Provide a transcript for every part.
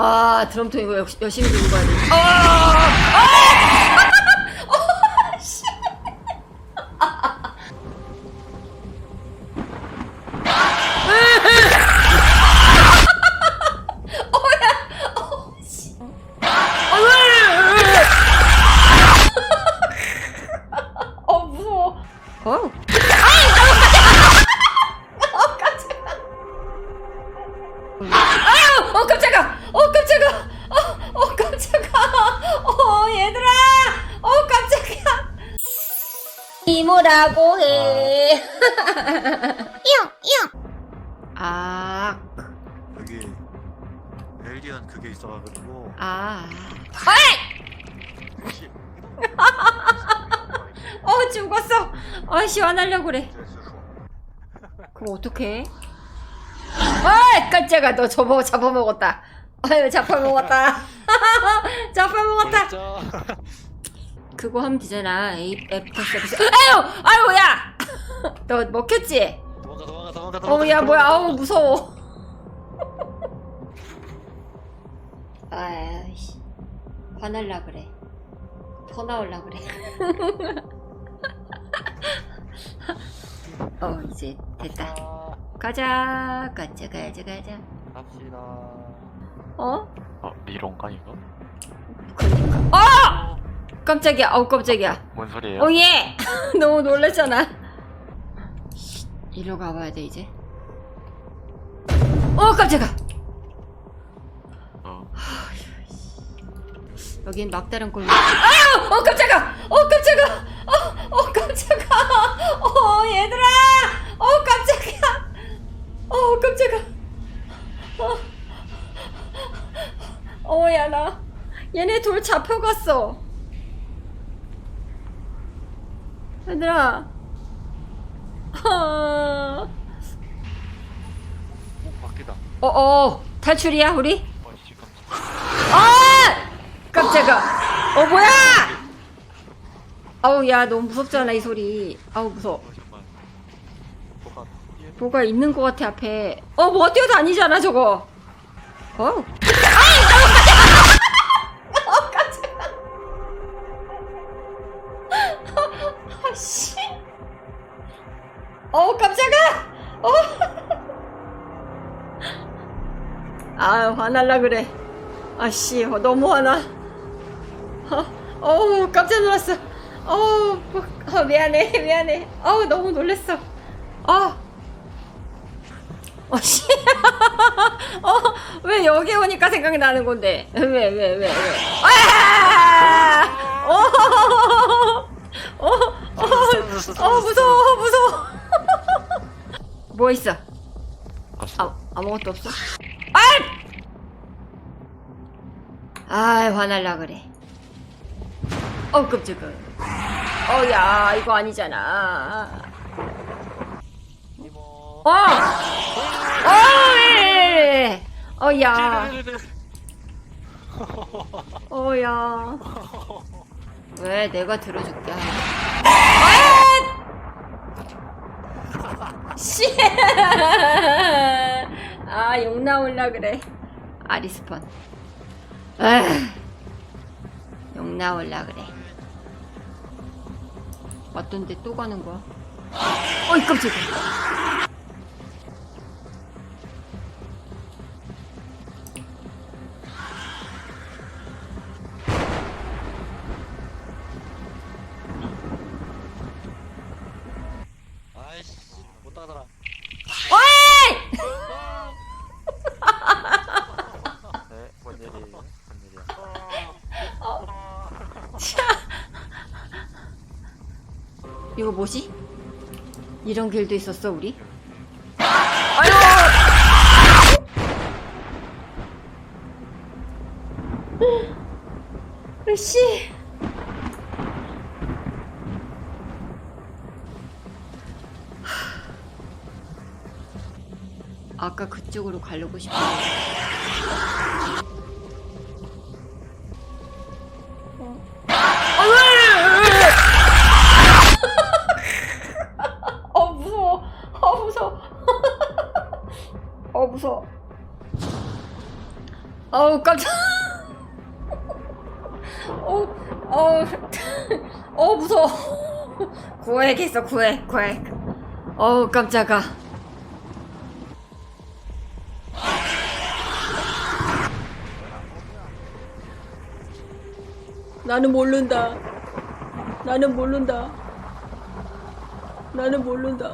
아 드럼통 이거 역- 열심히 들고 가야 돼. 아! 어 이모라고 해. 이용, 이용. 아, 여기 엘리언 그게 있어가지고 아. 어이! 혹시 어 죽었어. 아 시원하려고 그래. 그럼 어떡해? 아 깜짝아 너 저거 잡아먹었다. 아유 잡아먹었다. 잡아먹었다. 그거 하면 되잖아. A 애프터 서비스. 아유 아유 야. 너 먹혔지? 도망가 도망가 도망가 도망가 어야 뭐야 아우 무서워. 아이씨 화날라 그래. 더 나올라 그래. 어 이제 됐다. 아, 가자 가자 가자 가자. 갑시다 어? 어, 리론가 이거? 그니까. 어! 깜짝이야. 어우 깜짝이야. 뭔 소리예요? 어 예. 너무 놀랐잖아. 쉿, 이리로 가봐야 돼 이제. 어 깜짝아. 어, 여긴 막다른 골목. 아유! 어 깜짝아! 어 깜짝아! 어, 어 깜짝아! 어 얘들아! 어 깜짝이야! 어 깜짝아! 어, 어야 나 얘네 돌 잡혀갔어. 얘들아. 아. 오 바뀌다 어 어 탈출이야 우리? 어, 지금 아! 깜짝아. 어 뭐야? 아우 야 너무 무섭잖아 이 소리. 아우 무서워. 어. 뭐가 뭐가 있는 것 같아 앞에. 어뭐 뛰어다니잖아 저거. 어. 아 화날라 그래. 아씨 어, 너무 화나. 어, 어우 깜짝 놀랐어. 어우 뭐, 어, 미안해 미안해. 어우 너무 놀랬어. 어. 어씨. 어 왜 여기 오니까 생각이 나는 건데 왜 왜 왜 왜, 왜? 아! 어. 어. 어. 어. 어 무서워 무서워. 뭐 있어? 아, 아무것도 없어? 아! 아, 화날라 그래. 어, 끔찍해. 어, 야, 이거 아니잖아. 어! 어, 예! 어, 야. 어, 야. 왜 내가 들어줄게. 아! 씨! 아, 욕 나올라 그래. 아리스펀. 욕 나올라 그래. 어떤데 또 가는 거야? 어이, 깜짝이야. 아이씨 못 따라더라 어이! 네, 뭔 일이, 뭔 일이야? 이거 뭐지? 이런 길도 있었어, 우리? 아유! 으씨! 아까 그쪽으로 가려고 싶었는데. 어우 깜짝. 어우 어우 어 무서워. 구획 있어 구획 구획 어우 깜짝아. 나는 모른다. 나는 모른다. 나는 모른다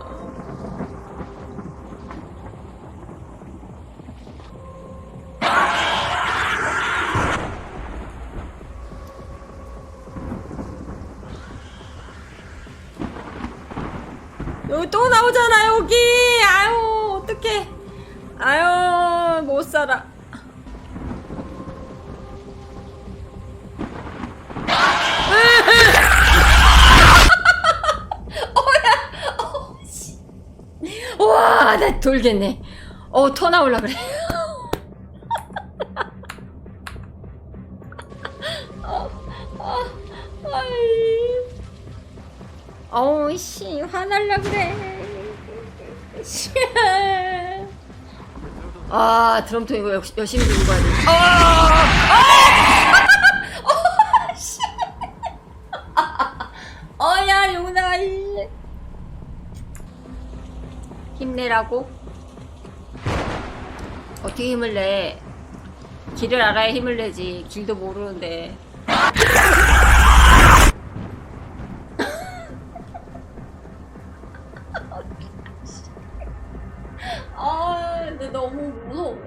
여기 또 나오잖아 여기. 아유 어떡해. 아유 못 살아. 어야 어, 씨. 우와 나 돌겠네. 어터 나올라 그래 어우 씨 화날라 그래 씨. 아 드럼통 이거 역- 열심히 들고 가야 돼 아! 아! 어, 씨. 어야 용나 이. 힘내라고 어떻게 힘을 내 길을 알아야 힘을 내지 길도 모르는데 아, 근데 너무 무서워.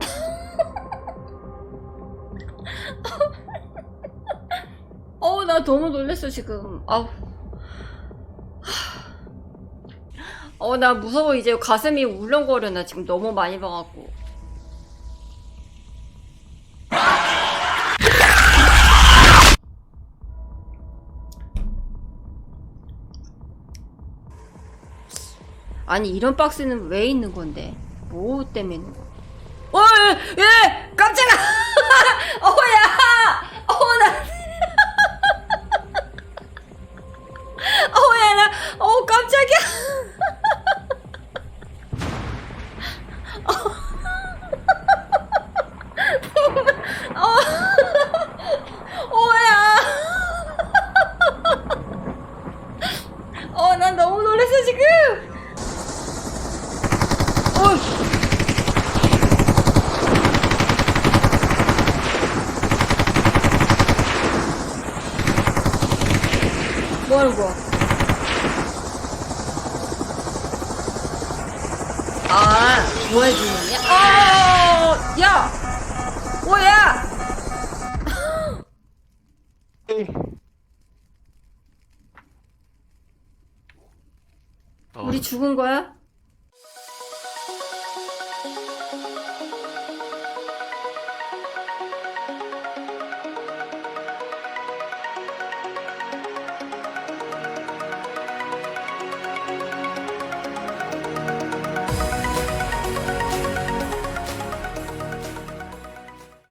어, 나 너무 놀랬어, 지금. 아우. 어, 나 무서워. 이제 가슴이 울렁거려. 나 지금 너무 많이 봐갖고. 아니, 이런 박스는 왜 있는 건데? 뭐 때문에 있는 거야? 어, 예, 예, 깜짝아! 어, 야! 어, 나. 어, 야, 나, 어, 깜짝이야! 어, 어, 야! 어, 난 너무 놀랐어, 지금! 어! 뭐 거야? 아, 구해주는 야? 어, 야! 뭐야? 어, 우리 죽은 거야?